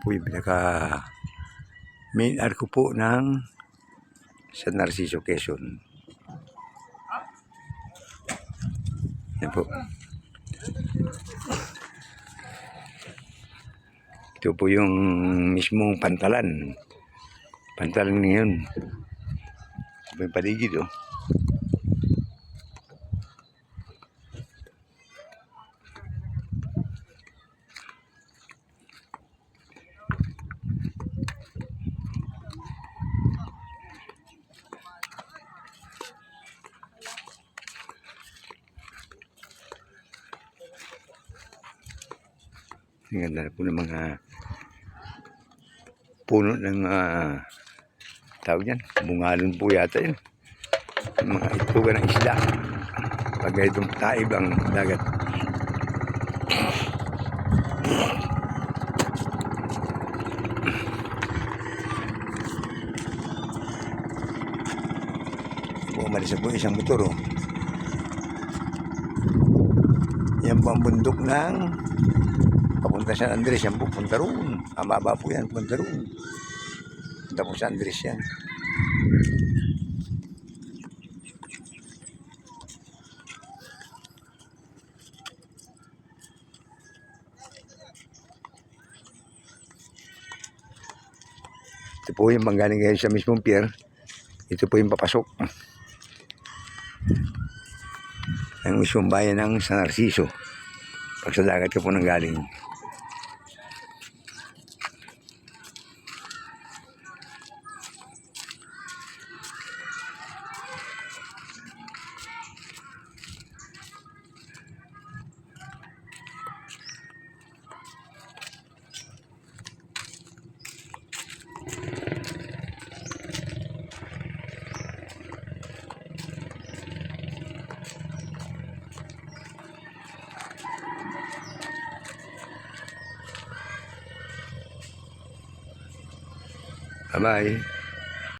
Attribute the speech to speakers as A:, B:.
A: po yung pinaka main arko po ng San Narciso, Quezon. Yan po. Ito po yung mismong pantalan. Pantalan ngayon. May paligid oh. Ang ganda po ng mga puno ng uh, tawag yan, bungalon po yata yun. Mga itugan ng isda. Pag itong taib ang dagat. Umalis po isang motor oh. Yan po ang bundok ng papunta sa Andres yan po, punta roon. Amaba po yan, punta roon. Punta po sa Andres yan. Ito po yung manggaling ngayon sa mismong pier. Ito po yung papasok. Ang mismong bayan ng San Narciso. Pag sa dagat ka po nang galing. 拜拜。